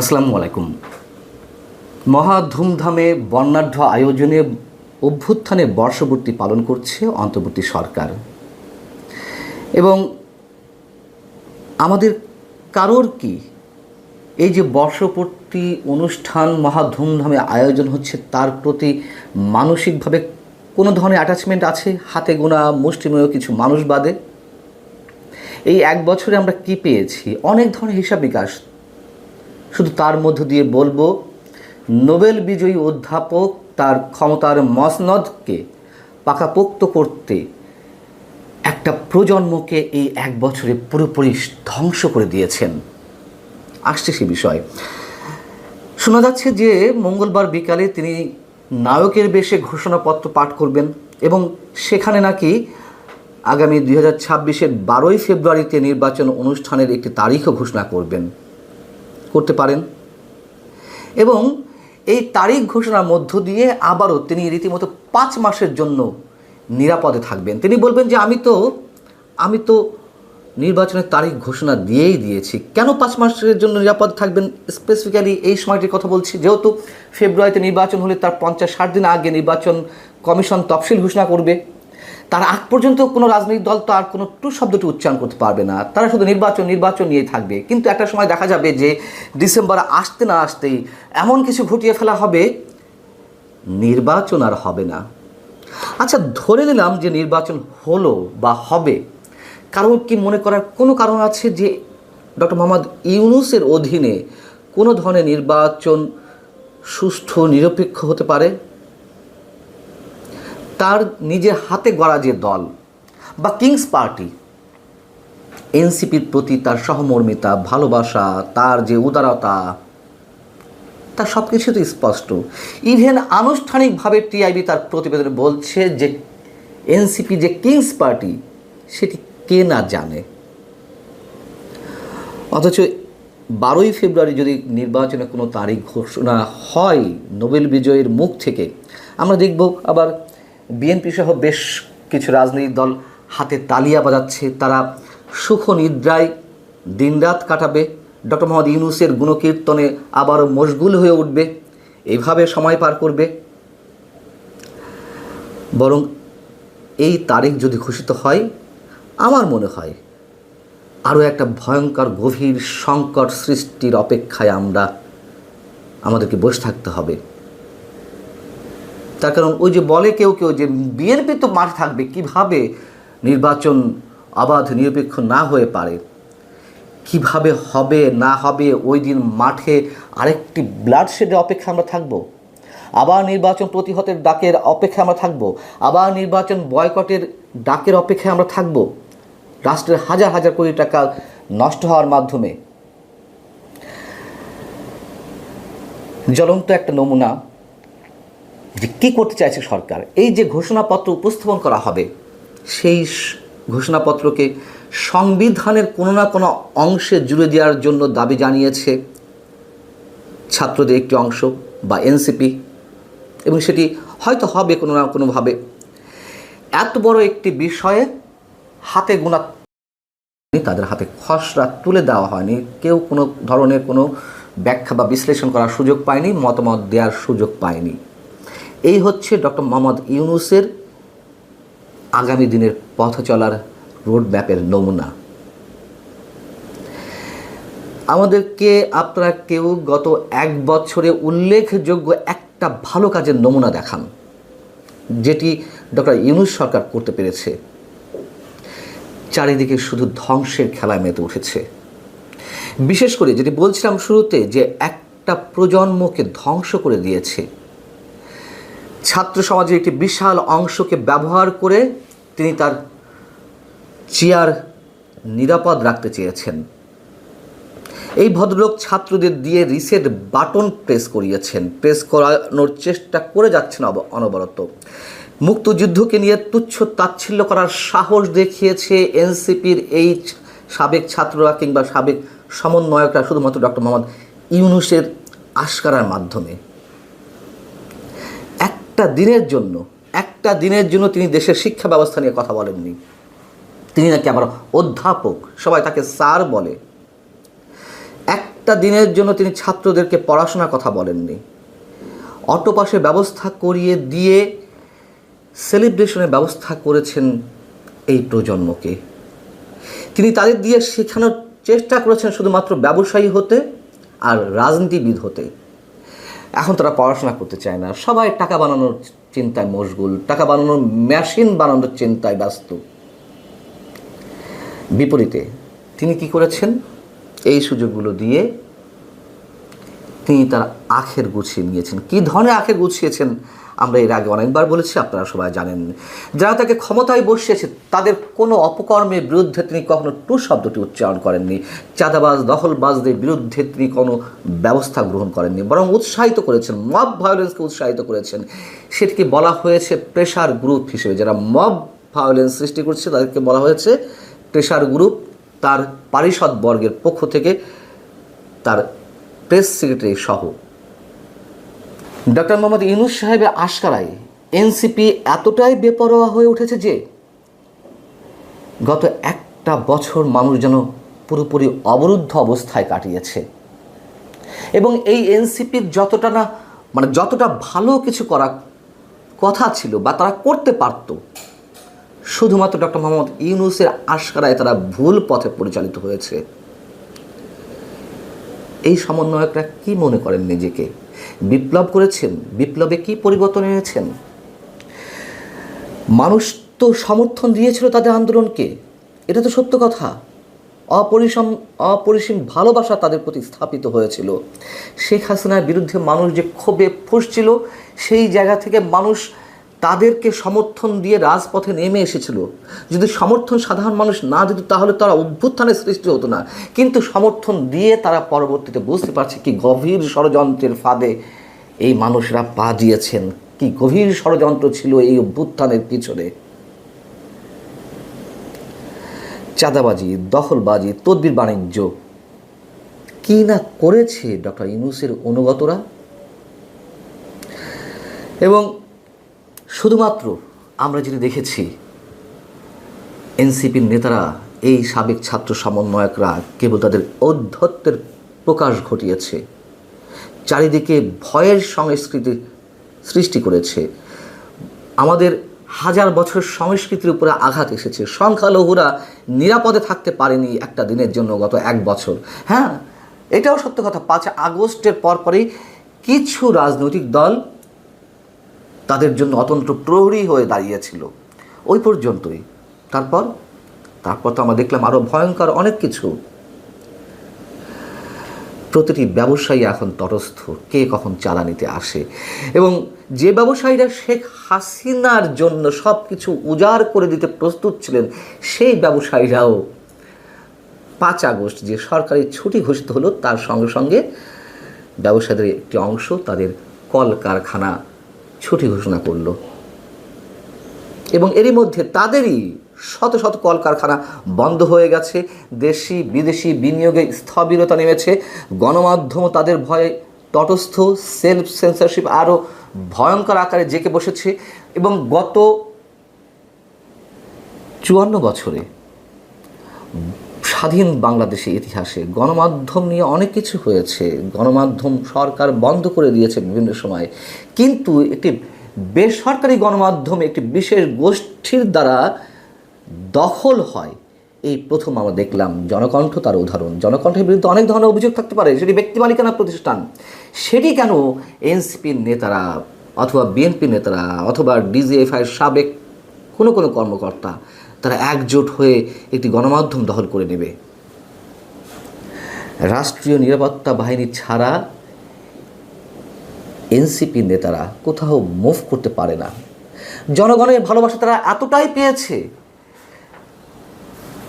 আসসালামু আলাইকুম। মহা ধুমধামে বর্ণাঢ্য আয়োজনে অভ্যুত্থানে বর্ষবর্তী পালন করছে অন্তর্বর্তী সরকার। এবং আমাদের কারোর কি এই যে বর্ষপূর্তি অনুষ্ঠান, মহা ধুমধামে আয়োজন হচ্ছে তার প্রতি মানসিকভাবে কোনো ধরনের অ্যাটাচমেন্ট আছে? হাতে গোনা, মুষ্টিমেয় কিছু মানুষ বাদে? এই এক বছরে আমরা কি পেয়েছি? অনেক ধরনের হিসাব বিকাশ শুধু তার মধ্য দিয়ে বলব, নোবেল বিজয়ী অধ্যাপক তার ক্ষমতার মসনদকে পাকাপোক্ত করতে একটা প্রজন্মকে এই এক বছরে পুরোপুরি ধ্বংস করে দিয়েছেন। আসছে সে বিষয়। শোনা যাচ্ছে যে মঙ্গলবার বিকালে তিনি নায়কের বেশে ঘোষণাপত্র পাঠ করবেন এবং সেখানে নাকি আগামী দুই হাজার ছাব্বিশের বারোই ফেব্রুয়ারিতে নির্বাচন অনুষ্ঠানের একটি তারিখও ঘোষণা করবেন। করতে পারেন। এবং এই তারিখ ঘোষণার মধ্য দিয়ে আবারও তিনি রীতিমতো পাঁচ মাসের জন্য নিরাপদে থাকবেন। তিনি বলবেন যে, আমি তো আমি তো নির্বাচনের তারিখ ঘোষণা দিয়েই দিয়েছি। কেন পাঁচ মাসের জন্য নিরাপদ থাকবেন? স্পেসিফিক্যালি এই সময়টির কথা বলছি। যেহেতু ফেব্রুয়ারিতে নির্বাচন হলে তার পঞ্চাশ ষাট দিন আগে নির্বাচন কমিশন তফসিল ঘোষণা করবে। তার আগ পর্যন্ত কোনো রাজনৈতিক দল তো আর কোনো টু শব্দটি উচ্চারণ করতে পারবে না। তারা শুধু নির্বাচন নির্বাচন নিয়েই থাকবে। কিন্তু একটা সময় দেখা যাবে যে ডিসেম্বর আসতে না আসতেই এমন কিছু ঘটিয়ে ফেলা হবে, নির্বাচন আর হবে না। আচ্ছা ধরে নিলাম যে নির্বাচন হলো বা হবে কারণ কি মনে করার কোনো কারণ আছে যে ডক্টর মোহাম্মদ ইউনুসের অধীনে কোনো ধরনের নির্বাচন সুষ্ঠু, নিরপেক্ষ হতে পারে? তার নিজের হাতে গড়া যে দল বা কিংস পার্টি, এনসিপির প্রতি তার সহমর্মিতা, ভালোবাসা, তার যে উদারতা, তার সব কিছু তো স্পষ্ট। ইভেন আনুষ্ঠানিকভাবে টিআইবি তার প্রতিবেদনে বলছে যে এনসিপি যে কিংস পার্টি, সেটি কে না জানে। অথচ বারোই ফেব্রুয়ারি যদি নির্বাচনে কোনো তারিখ ঘোষণা হয়, নোবেল বিজয়ের মুখ থেকে, আমরা দেখব আবার বিএনপি সহ বেশ কিছু রাজনৈতিক দল হাতে তালিয়া বাজাচ্ছে। তারা সুখ নিদ্রায় দিনরাত কাটাবে। ডক্টর মোহাম্মদ ইউনুসের গুণকীর্তনে আবারও মশগুল হয়ে উঠবে। এভাবে সময় পার করবে। বরং এই তারিখ যদি ঘোষিত হয়, আমার মনে হয় আরও একটা ভয়ঙ্কর, গভীর সংকট সৃষ্টির অপেক্ষায় আমরা, আমাদেরকে বসে থাকতে হবে। তার কারণ ওই যে বলে কেউ কেউ যে বিএনপি তো মাঠ থাকবে, কীভাবে নির্বাচন অবাধ নিরপেক্ষ না হয়ে পারে? কীভাবে হবে, না হবে, ওই দিন মাঠে আরেকটি ব্লাড শেডের অপেক্ষা আমরা থাকব? আবার নির্বাচন প্রতিহতের ডাকের অপেক্ষা আমরা থাকব? আবার নির্বাচন বয়কটের ডাকের অপেক্ষায় আমরা থাকব? রাষ্ট্রের হাজার হাজার কোটি টাকা নষ্ট হওয়ার মাধ্যমে। জ্বলন্ত একটা নমুনা যে কী করতে চাইছে সরকার? এই যে ঘোষণাপত্র উপস্থাপন করা হবে, সেই ঘোষণাপত্রকে সংবিধানের কোনো না কোনো অংশে জুড়ে দেওয়ার জন্য দাবি জানিয়েছে ছাত্রদের একটি অংশ বা এনসিপি, এবং সেটি হয়তো হবে কোনো না কোনোভাবে। এত বড় একটি বিষয়ে হাতে গোনা তাদের হাতে খসড়া তুলে দেওয়া হয়নি। কেউ কোনো ধরনের কোনো ব্যাখ্যা বা বিশ্লেষণ করার সুযোগ পায়নি, মতামত দেওয়ার সুযোগ পায়নি। এই হচ্ছে ডক্টর মোহাম্মদ ইউনুসের আগামী দিনের পথ চলার রোড ম্যাপের নমুনা। আমাদেরকে আপনারা কেউ গত এক বছরে উল্লেখযোগ্য একটা ভালো কাজের নমুনা দেখান, যেটি ডক্টর ইউনুস সরকার করতে পেরেছে। চারিদিকে শুধু ধ্বংসের খেলায় মেতে উঠেছে। বিশেষ করে যেটি বলছিলাম শুরুতে, যে একটা প্রজন্মকে ধ্বংস করে দিয়েছে। ছাত্র সমাজের একটি বিশাল অংশকে ব্যবহার করে তিনি তার চেয়ার নিরাপদ রাখতে চেয়েছেন। এই ভদ্রলোক ছাত্রদের দিয়ে রিসেট বাটন প্রেস করিয়েছেন। প্রেস করানোর চেষ্টা করে যাচ্ছেন অনবরত। মুক্তযুদ্ধকে নিয়ে তুচ্ছ তাচ্ছিল্য করার সাহস দেখিয়েছে এনসিপির এই সাবেক ছাত্ররা কিংবা সাবেক সমন্বয়করা, শুধুমাত্র ডক্টর মোহাম্মদ ইউনুসের আশকারার মাধ্যমে। একটা দিনের জন্য, একটা দিনের জন্য তিনি দেশের শিক্ষা ব্যবস্থা নিয়ে কথা বলেননি। তিনি নাকি আমার অধ্যাপক, সবাই তাকে স্যার বলে। একটা দিনের জন্য তিনি ছাত্রদেরকে পড়াশোনার কথা বলেননি। অটোপাসের ব্যবস্থা করিয়ে দিয়ে সেলিব্রেশনের ব্যবস্থা করেছেন এই প্রজন্মকে। তিনি তাদের দিয়ে শেখানোর চেষ্টা করেছেন শুধুমাত্র ব্যবসায়ী হতে আর রাজনীতিবিদ হতে। এখন তারা পড়াশোনা করতে চায় না। সবাই টাকা বানানোর চিন্তায় মশগুল, টাকা বানানোর মেশিন বানানোর চিন্তায় ব্যস্ত। বিপরীতে তিনি কি করেছেন? এই সুযোগগুলো দিয়ে তিনি তার আখের গুছিয়ে নিয়েছেন। কি ধরনের আখের গুছিয়েছেন? আমরা এর আগে অনেকবার বলেছি, আপনারা সবাই জানেন। যারা তাকে ক্ষমতায় বসিয়েছে, তাদের কোনো অপকর্মের বিরুদ্ধে তিনি কখনো টু শব্দটি উচ্চারণ করেননি। চাঁদাবাজ, দখলবাজদের বিরুদ্ধে তিনি কোনো ব্যবস্থা গ্রহণ করেননি, বরং উৎসাহিত করেছেন মব ভায়োলেন্সকে উৎসাহিত করেছেন। সেটিকে বলা হয়েছে প্রেশার গ্রুপ হিসেবে। যারা মব ভায়োলেন্স সৃষ্টি করছে, তাদেরকে বলা হয়েছে প্রেশার গ্রুপ তার পারিষদ বর্গের পক্ষ থেকে তার প্রেস সেক্রেটারি সহ। ডক্টর মোহাম্মদ ইউনুস সাহেবের আশকারায় এনসিপি এতটাই বেপরোয়া হয়ে উঠেছে যে, গত একটা বছর মানুষ যেন পুরোপুরি অবরুদ্ধ অবস্থায় কাটিয়েছে। এবং এই এনসিপির যতটা না মানে যতটা ভালো কিছু করা কথা ছিল বা তারা করতে পারত, শুধুমাত্র ডক্টর মোহাম্মদ ইউনুসের আশকারায় তারা ভুল পথে পরিচালিত হয়েছে। এই সমন্বয়করা কি মনে করেন নিজেকে? বিপ্লব করেছেন? বিপ্লবে কি পরিবর্তন এনেছেন? মানুষ তো সমর্থন দিয়েছিল তাদের আন্দোলনকে। এটা তো সত্য কথা। অপরিসম অপরিসীম ভালোবাসা তাদের প্রতি স্থাপিত হয়েছিল। শেখ হাসিনার বিরুদ্ধে মানুষ যে ক্ষোভে ফুসছিল, সেই জায়গা থেকে মানুষ তাদেরকে সমর্থন দিয়ে রাজপথে নেমে এসেছিল। যদি সমর্থন সাধারণ মানুষ না দিত, তাহলে তারা অভ্যুত্থানের সৃষ্টি হতো না। কিন্তু সমর্থন দিয়ে তারা পরবর্তীতে বুঝতে পারছে কি গভীর ষড়যন্ত্রের ফাঁদে এই মানুষরা পা দিয়েছেন। কি গভীর ষড়যন্ত্র ছিল এই অভ্যুত্থানের পিছনে। চাঁদাবাজি, দখলবাজি, তদবির বাণিজ্য। কি না করেছে ডক্টর ইউনুসের অনুগতরা? এবং শুধুমাত্র আমরা যেটা দেখেছি, এনসিপির নেতারা, এই সাবেক ছাত্র সমন্বয়করা কেবল তাদের ঔদ্ধত্যের প্রকাশ ঘটিয়েছে। চারিদিকে ভয়ের সংস্কৃতি সৃষ্টি করেছে। আমাদের হাজার বছর সংস্কৃতির উপরে আঘাত এসেছে। সংখ্যালঘুরা নিরাপদে থাকতে পারেনি একটা দিনের জন্য গত এক বছর। হ্যাঁ এটাও সত্য কথা। পাঁচ আগস্টের পরপরই কিছু রাজনৈতিক দল তাদের জন্য অতন্ত্র প্রহরী হয়ে দাঁড়িয়েছিল। ওই পর্যন্তই। তারপর? তারপর তো আমরা দেখলাম আরও ভয়ঙ্কর অনেক কিছু। প্রতিটি ব্যবসায়ী এখন তটস্থ। কে কখন চালানিতে আসে? এবং যে ব্যবসায়ীরা শেখ হাসিনার জন্য সব কিছু উজাড় করে দিতে প্রস্তুত ছিলেন, সেই ব্যবসায়ীরাও পাঁচ আগস্ট যে সরকারি ছুটি ঘোষিত হলো, তার সঙ্গে সঙ্গে ব্যবসায়ীদের একটি অংশ তাদের কল কারখানা ছুটি ঘোষণা করল। এবং এরই মধ্যে তাদেরই শত শত কলকারখানা বন্ধ হয়ে গেছে। দেশি, বিদেশি বিনিয়োগে স্থবিরতা নেমেছে। গণমাধ্যম তাদের ভয়ে তটস্থ সেলফ সেন্সারশিপ আরও ভয়ঙ্কর আকারে জেকে বসেছে। এবং গত চুয়ান্ন বছরে স্বাধীন বাংলাদেশের ইতিহাসে গণমাধ্যম নিয়ে অনেক কিছু হয়েছে। গণমাধ্যম সরকার বন্ধ করে দিয়েছে বিভিন্ন সময়। কিন্তু একটি বেসরকারি গণমাধ্যম একটি বিশেষ গোষ্ঠীর দ্বারা দখল হয়। এই প্রথম আমরা দেখলাম জনকণ্ঠ তার উদাহরণ। জনকণ্ঠের বিরুদ্ধে অনেক ধরনের অভিযোগ থাকতে পারে। সেটি ব্যক্তি মালিকানা প্রতিষ্ঠান। সেটি কেন এনসিপির নেতারা অথবা বিএনপি নেতারা অথবা ডিজিএফআইয়ের সাবেক কোনো কোনো কর্মকর্তা তারা একজোট হয়ে একটি গণমাধ্যম দখল করে নেবে। রাষ্ট্রীয় নিরাপত্তা বাহিনী ছাড়া এনসিপি নেতারা কোথাও মুভ করতে পারে না। জনগণের ভালোবাসা তারা এতটাই পেয়েছে।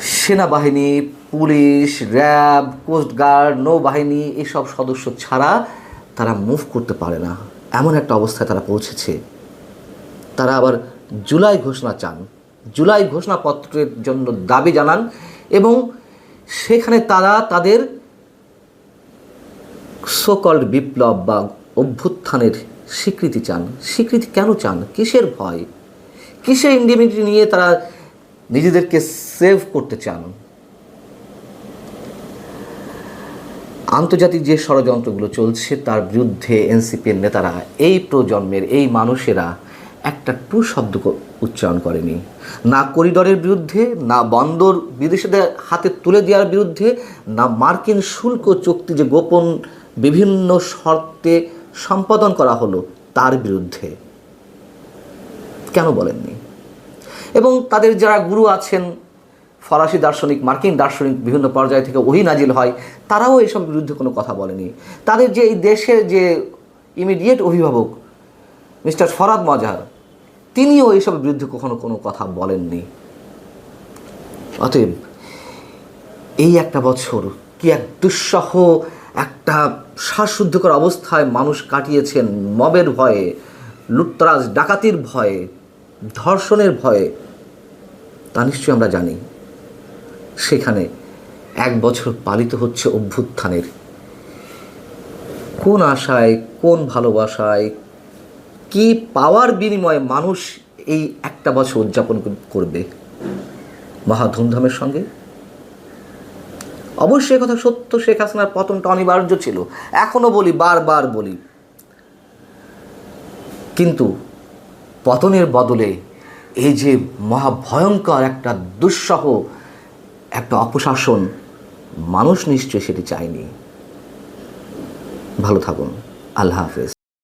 সেনাবাহিনী, পুলিশ, র্যাব কোস্টগার্ড নৌবাহিনী, এসব সদস্য ছাড়া তারা মুভ করতে পারে না। এমন একটা অবস্থায় তারা পৌঁছেছে। তারা আবার জুলাই ঘোষণা চান। জুলাই ঘোষণাপত্রের জন্য দাবি জানান এবং সেখানে তারা তাদের সোকল্ড বিপ্লব বা অভ্যুত্থানের স্বীকৃতি চান। স্বীকৃতি কেন চান? কিসের ভয়? কিসের ইন্ডিমিনিটি নিয়ে তারা নিজেদেরকে সেভ করতে চান? আন্তর্জাতিক যে ষড়যন্ত্রগুলো চলছে, তার বিরুদ্ধে এনসিপির নেতারা, এই প্রজন্মের, এই মানুষেরা একটা টু শব্দ উচ্চারণ করেনি। না করিডরের বিরুদ্ধে, না বন্দর বিদেশিদের হাতে তুলে দেওয়ার বিরুদ্ধে, না মার্কিন শুল্ক চুক্তি যে গোপন বিভিন্ন শর্তে সম্পাদন করা হলো, তার বিরুদ্ধে। কেন বলেননি? এবং তাদের যারা গুরু আছেন, ফরাসি দার্শনিক, মার্কিন দার্শনিক, বিভিন্ন পর্যায় থেকে ওহি নাজিল হয়, তারাও এসব বিরুদ্ধে কোনো কথা বলেনি। তাদের যে এই দেশের যে ইমিডিয়েট অভিভাবক, মিস্টার ফরাদ মজার তিনিও এইসবের বিরুদ্ধে কখনো কোনো কথা বলেননি। অতএব এই একটা বছর কি এক দুঃসহ, একটা শ্বাসশুদ্ধকর অবস্থায় মানুষ কাটিয়েছেন মবের ভয়ে, লুটতরাজ ডাকাতির ভয়ে, ধর্ষণের ভয়ে, তা নিশ্চয়ই আমরা জানি। সেখানে এক বছর পালিত হচ্ছে অভ্যুত্থানের। কোন আশায়, কোন ভালোবাসায় কি পাওয়ার বিনিময়ে মানুষ এই একটা বছর উদযাপন করবে? মহা ধুমধামের সঙ্গে? অবশ্যই কথা সত্য, শেখ হাসিনার পতনটা অনিবার্য ছিল। এখনও বলি, বারবার বলি। কিন্তু পতনের বদলে এই যে মহাভয়ঙ্কর একটা দুঃসহ, একটা অপশাসন, মানুষ নিশ্চয় সেটি চায়নি। ভালো থাকুন। আল্লাহ হাফেজ।